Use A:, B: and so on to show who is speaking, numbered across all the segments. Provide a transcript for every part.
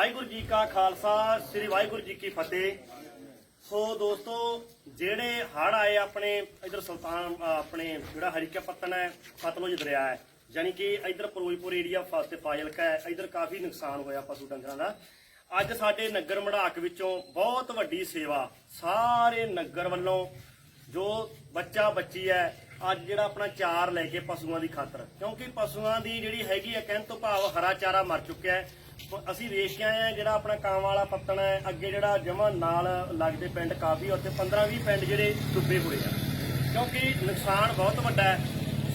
A: ਵਾਹਿਗੁਰੂ ਜੀ ਕਾ ਖਾਲਸਾ, ਸ੍ਰੀ ਵਾਹਿਗੁਰੂ ਜੀ ਕੀ ਫਤਿਹ। ਸੋ ਦੋਸਤੋ, ਜਿਹੜੇ ਹੜ ਆਏ ਆਪਣੇ, ਇਧਰ ਸੁਲਤਾਨ ਆਪਣੇ ਜਿਹੜਾ ਹਰੀਕਾ ਪੱਤਨ ਹੈ ਸਤਲੁਜ ਦਰਿਆ ਹੈ। ਯਾਨੀ ਕਿ ਇਧਰ ਫਿਰੋਜ਼ਪੁਰ ਏਰੀਆ ਫਸਤੇ ਫਾਜ਼ਿਲਕਾ ਹੈ, ਇਧਰ ਕਾਫੀ ਨੁਕਸਾਨ ਹੋਇਆ ਪਸ਼ੂ ਡੰਗਰਾਂ ਦਾ। ਅੱਜ ਸਾਡੇ ਨਗਰ ਮੜਾਕ ਵਿੱਚੋਂ ਬਹੁਤ ਵੱਡੀ ਸੇਵਾ, ਸਾਰੇ ਨਗਰ ਵੱਲੋਂ ਜੋ ਬੱਚਾ ਬੱਚੀ ਹੈ, ਅੱਜ ਜਿਹੜਾ ਆਪਣਾ ਚਾਰ ਲੈ ਕੇ ਪਸ਼ੂਆਂ ਦੀ ਖਾਤਰ। ਕਿਉਂਕਿ ਪਸ਼ੂਆਂ ਦੀ ਜਿਹੜੀ ਹੈਗੀ ਹੈ, ਕਹਿਣ ਤੋਂ ਭਾਵ ਹਰਾ ਚਾਰਾ ਮਰ ਚੁੱਕਿਆ ਹੈ। ਅਸੀਂ ਵੇਖ ਕੇ ਆਏ ਆ, ਜਿਹੜਾ ਆਪਣਾ ਕਾਂ ਵਾਲਾ ਪੱਤਣ ਹੈ ਅੱਗੇ ਜਿਹੜਾ ਜਮਾ ਨਾਲ ਲੱਗਦੇ ਪਿੰਡ ਕਾਫੀ ਉੱਥੇ 15 20 ਪਿੰਡ ਜਿਹੜੇ ਡੁੱਬੇ ਹੋਏ ਆ। ਕਿਉਂਕਿ ਨੁਕਸਾਨ ਬਹੁਤ ਵੱਡਾ ਹੈ।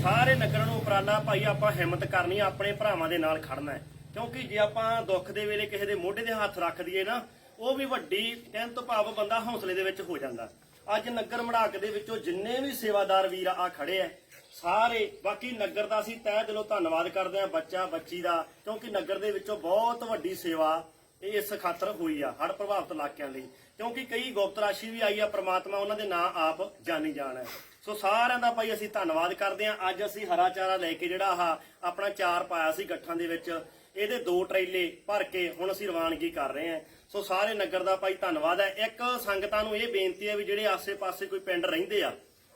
A: ਸਾਰੇ ਨਗਰਾਂ ਨੂੰ ਉਪਰਾਲਾ, ਭਾਈ ਆਪਾਂ ਹਿੰਮਤ ਕਰਨੀ ਆਪਣੇ ਭਰਾਵਾਂ ਦੇ ਨਾਲ ਖੜਨਾ ਹੈ। ਕਿਉਂਕਿ ਜੇ ਆਪਾਂ ਦੁੱਖ ਦੇ ਵੇਲੇ ਕਿਸੇ ਦੇ ਮੋਢੇ ਦੇ ਹੱਥ ਰੱਖ ਦਈਏ ਨਾ, ਉਹ ਵੀ ਵੱਡੀ ਕਹਿਣ ਤੋਂ ਭਾਵ ਬੰਦਾ ਹੌਸਲੇ ਦੇ ਵਿੱਚ ਹੋ ਜਾਂਦਾ। ਅੱਜ ਨਗਰ ਮੜਾਕ ਦੇ ਵਿੱਚੋਂ ਜਿੰਨੇ ਵੀ ਸੇਵਾਦਾਰ ਵੀਰ ਆ ਖੜੇ ਆ ਸਾਰੇ, ਬਾਕੀ ਨਗਰ ਦਾ ਅਸੀਂ ਤਹਿ ਦਿਲੋਂ ਧੰਨਵਾਦ ਕਰਦੇ ਆ ਬੱਚਾ, ਬੱਚੀ ਦਾ, ਕਿਉਂਕਿ ਨਗਰ ਦੇ ਵਿੱਚੋਂ ਬਹੁਤ ਵੱਡੀ ਸੇਵਾ ਇਸ ਖਾਤਰ ਹੋਈ ਆ ਹੜ ਪ੍ਰਭਾਵਿਤ ਇਲਾਕਿਆਂ ਲਈ। ਕਿਉਂਕਿ ਕਈ ਗੁਪਤ ਰਾਸ਼ੀ ਵੀ ਆਈ ਆ, ਪ੍ਰਮਾਤਮਾ ਉਹਨਾਂ ਦੇ ਨਾਂ ਆਪ ਜਾਣੀ ਜਾਣ। ਸੋ ਸਾਰਿਆਂ ਦਾ ਭਾਈ ਅਸੀਂ ਧੰਨਵਾਦ ਕਰਦੇ ਆ ਅੱਜ ਅਸੀਂ ਹਰਾ ਚਾਰਾ ਲੈ ਕੇ ਜਿਹੜਾ ਆਹ ਆਪਣਾ ਚਾਰ ਪਾਇਆ ਸੀ ਗੱਠਾਂ ਦੇ ਵਿੱਚ, ਇਹਦੇ ਦੋ ਟਰੇਲੇ ਭਰ ਕੇ ਹੁਣ ਅਸੀਂ ਰਵਾਨਗੀ ਕਰ ਰਹੇ ਹਾਂ। ਸੋ ਸਾਰੇ ਨਗਰ ਦਾ ਭਾਈ ਧੰਨਵਾਦ ਹੈ। ਇੱਕ ਸੰਗਤਾਂ ਨੂੰ ਇਹ ਬੇਨਤੀ ਹੈ ਵੀ ਜਿਹੜੇ ਆਸੇ-ਪਾਸੇ ਕੋਈ ਪਿੰਡ ਰਹਿੰਦੇ ਆ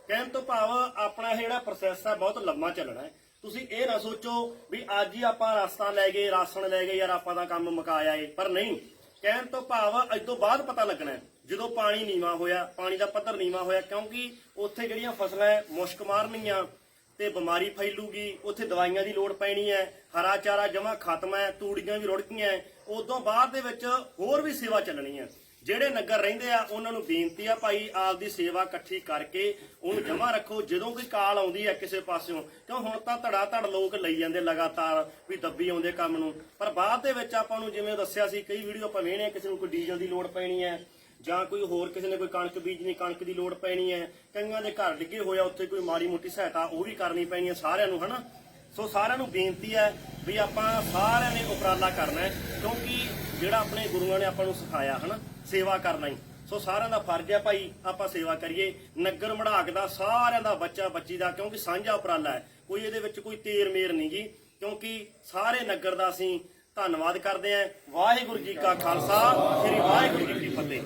A: ਕਹਿਣ ਤੋਂ ਭਾਵ ਆਪਣਾ ਇਹ ਜਿਹੜਾ ਪ੍ਰੋਸੈਸ ਹੈ ਬਹੁਤ ਲੰਮਾ ਚੱਲਣਾ ਹੈ। ਤੁਸੀਂ ਇਹ ਨਾ ਸੋਚੋ ਵੀ ਅੱਜ ਹੀ ਆਪਾਂ ਰਸਤਾ ਲੈ ਗਏ ਰਾਸ਼ਨ ਲੈ ਗਏ ਯਾਰ ਆਪਾਂ ਦਾ ਕੰਮ ਮੁਕਾਇਆ ਏ ਪਰ ਨਹੀਂ ਕਹਿਣ ਤੋਂ ਭਾਵ ਅੱਜ ਤੋਂ ਬਾਅਦ ਪਤਾ ਲੱਗਣਾ ਹੈ, ਜਦੋਂ ਪਾਣੀ ਨੀਵਾ ਹੋਇਆ ਪਾਣੀ ਦਾ ਪੱਧਰ ਨੀਵਾ ਹੋਇਆ ਕਿਉਂਕਿ ਉੱਥੇ ਜਿਹੜੀਆਂ ਫਸਲਾਂ ਹੈ, ਮੁਸ਼ਕ ਮਾਰਨੀਆਂ ਤੇ ਬਿਮਾਰੀ ਫੈਲੂਗੀ ਉੱਥੇ ਦਵਾਈਆਂ ਦੀ ਲੋੜ ਪੈਣੀ ਹੈ ਹਰਾ ਚਾਰਾ ਜਮਾ ਖਤਮ ਹੈ ਤੂੜੀਆਂ ਵੀ ਰੁੜ ਗਈਆਂ ਉਦੋਂ ਬਾਅਦ ਦੇ ਵਿੱਚ ਹੋਰ ਵੀ ਸੇਵਾ ਚੱਲਣੀ ਹੈ। ਜਿਹੜੇ ਨਗਰ ਰਹਿੰਦੇ ਆ, ਉਹਨਾਂ ਨੂੰ ਬੇਨਤੀ ਆ ਭਾਈ ਆਪਦੀ ਸੇਵਾ ਇਕੱਠੀ ਕਰਕੇ ਉਹਨੂੰ ਜਮਾ ਰੱਖੋ। ਜਦੋਂ ਕੋਈ ਕਾਲ ਆਉਂਦੀ ਹੈ ਕਿਸੇ ਪਾਸਿਓਂ, ਕਿਉਂ ਹੁਣ ਤਾਂ ਧੜਾ ਧੜ ਲੋਕ ਲਈ ਜਾਂਦੇ ਲਗਾਤਾਰ ਵੀ ਦੱਬੀ ਆਉਂਦੇ ਕੰਮ ਨੂੰ। ਪਰ ਬਾਅਦ ਦੇ ਵਿੱਚ ਆਪਾਂ ਨੂੰ ਜਿਵੇਂ ਦੱਸਿਆ ਸੀ, ਕਈ ਵੀਡੀਓ ਆਪਾਂ ਵੇਖਣੇ ਕਿਸੇ ਨੂੰ ਕੋਈ ਡੀਜ਼ਲ ਦੀ ਲੋੜ ਪੈਣੀ ਹੈ, ਜਾਂ ਕੋਈ ਹੋਰ ਕਿਸੇ ਨੇ ਕੋਈ ਕਣਕ ਬੀਜਣੀ, ਕਣਕ ਦੀ ਲੋੜ ਪੈਣੀ ਹੈ, ਕਈਆਂ ਦੇ ਘਰ ਡਿੱਗੇ ਹੋਇਆ ਉੱਥੇ ਕੋਈ ਮਾੜੀ ਮੋਟੀ ਸਹਾਇਤਾ ਉਹ ਵੀ ਕਰਨੀ ਪੈਣੀ ਹੈ ਸਾਰਿਆਂ ਨੂੰ, ਹਨਾ? ਸੋ ਸਾਰਿਆਂ ਨੂੰ ਬੇਨਤੀ ਹੈ ਵੀ ਆਪਾਂ ਸਾਰਿਆਂ ਨੇ ਉਪਰਾਲਾ ਕਰਨਾ ਹੈ, ਕਿਉਂਕਿ ਜਿਹੜਾ ਆਪਣੇ ਗੁਰੂਆਂ ਨੇ ਆਪਾਂ ਨੂੰ ਸਿਖਾਇਆ, ਹਨਾ, ਸੇਵਾ ਕਰਨਾ ਹੀ। ਸੋ ਸਾਰਿਆਂ ਦਾ ਫਰਜ਼ ਹੈ ਭਾਈ, ਆਪਾਂ ਸੇਵਾ ਕਰੀਏ। ਨਗਰ ਮੜਾਕ ਦਾ, ਸਾਰਿਆਂ ਦਾ ਬੱਚਾ ਬੱਚੀ ਦਾ, ਕਿਉਂਕਿ ਸਾਂਝਾ ਉਪਰਾਲਾ ਹੈ। ਕੋਈ ਇਹਦੇ ਵਿੱਚ ਕੋਈ ਤੇਰ ਮੇਰ ਨਹੀਂ ਜੀ ਕਿਉਂਕਿ ਸਾਰੇ ਨਗਰ ਦਾ ਅਸੀਂ ਧੰਨਵਾਦ ਕਰਦੇ ਹਾਂ। ਵਾਹਿਗੁਰੂ ਜੀ ਕਾ ਖਾਲਸਾ, ਸ੍ਰੀ ਵਾਹਿਗੁਰੂ ਜੀ ਕੀ ਫਤਿਹ।